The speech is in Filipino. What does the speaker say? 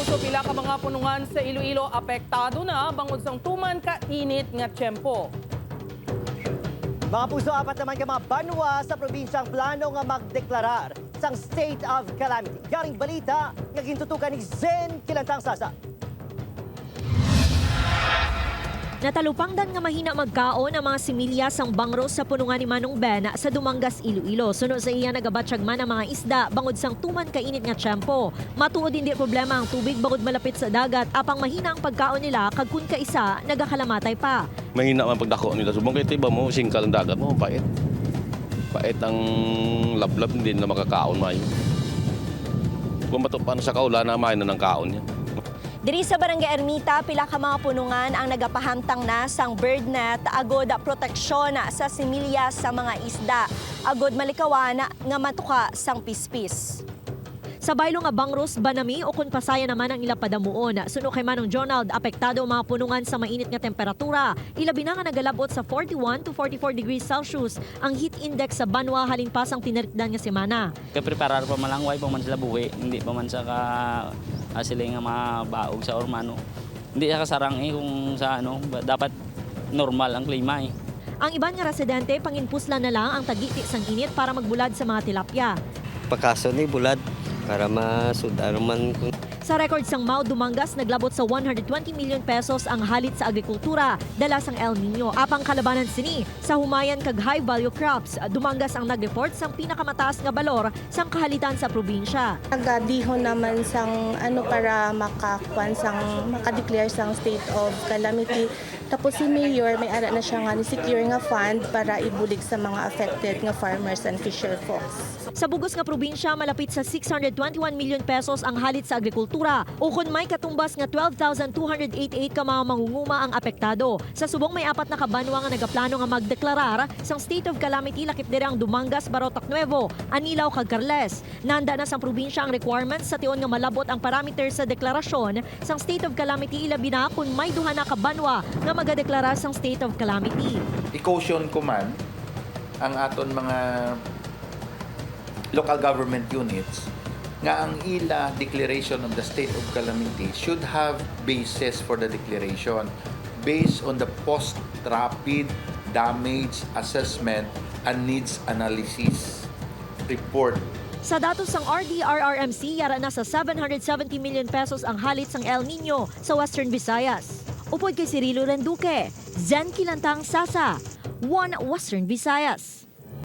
puso pila ka mga punungan sa Iloilo apektado na bangod sang tuman ka init nga tiyempo. Mga puso, apat naman ka mga banwa sa probinsyang plano nga magdeklarar sang state of calamity. Yaring balita nga gintutukan ni Zen Kilantang Sasa. Natalupangdan nga mahina magkaon ang mga similya sang bangros sa punungan ni Manong Ben sa Dumangas, Iloilo. Sunod sa iya nagabatsyag man ang mga isda bangod sang tuman kainit nga tiyempo. Matuod hindi problema ang tubig bangod malapit sa dagat apang mahina ang pagkaon nila kag kun kaisa nagakalamatay pa. mahina man pagdako nila subong kay tiba mo singkal ang dagat mo pait pait ang lablab hindi na makakaon mayo kung mato paano sa kaula na main na ng kaon yan Diri sa Barangay Ermita, pila ka mga punungan ang nagapahamtang na sang bird net agod proteksyon sa similya sa mga isda. Agod malikawan nga matuka sang pispis. Sa baylo nga bangros, banami o kun pasaya naman ang ila padamuon. Suno kay Manong Jonald, apektado ang mga punungan sa mainit nga temperatura. Ilabi na nga nagalabot sa 41 to 44 degrees Celsius ang heat index sa Banwa halin pa sang tinarikdan nga semana. Kaya preparar pa man lang, why pa man sila buwi. Hindi pa man sa ka, ah, sila nga mabaog sa ormano. Hindi siya kasarang eh kung sa ano, dapat normal ang klima eh. Ang iban nga residente, panginpuslan na lang ang tagiti sang init para magbulad sa mga tilapia. pagkaso ni bulad para masudar man kung Sa record sang Mao Dumangas, naglabot sa 120 million pesos ang halit sa agrikultura dala sang El Nino. Apang kalabanan sini sa humayan kag high value crops, Dumangas ang nag-report sang pinakamataas nga balor sang kahalitan sa probinsya. Nagadihon naman sang ano para makakuan sang makadeclare sang state of calamity. Tapos si Mayor may ara na siya nga ni secure nga fund para ibulig sa mga affected nga farmers and fisher folks. Sa bugos nga probinsya, malapit sa 621 million pesos ang halit sa agrikultura. Ukon may katumbas nga 12,288 ka mga mangunguma ang apektado. Sa subong may apat na kabanwa nga nagaplano nga magdeklarar sang state of calamity lakip dire ang Dumangas, Barotac Nuevo, Anilaw kag Carles. Nanda na sang probinsya ang requirements sa tion nga malabot ang parameters sa deklarasyon sang state of calamity ilabi na kung may duha na kabanwa nga magadeklara sang state of calamity. i-caution ko man ang aton mga local government units nga ang ila declaration of the state of calamity should have basis for the declaration based on the post-rapid damage assessment and needs analysis report Sa datos ng RDRRMC, yara na sa 770 million pesos ang halit sang El Nino sa Western Visayas. Upod kay Cirilo Renduque, Zen Kilantang Sasa, One Western Visayas.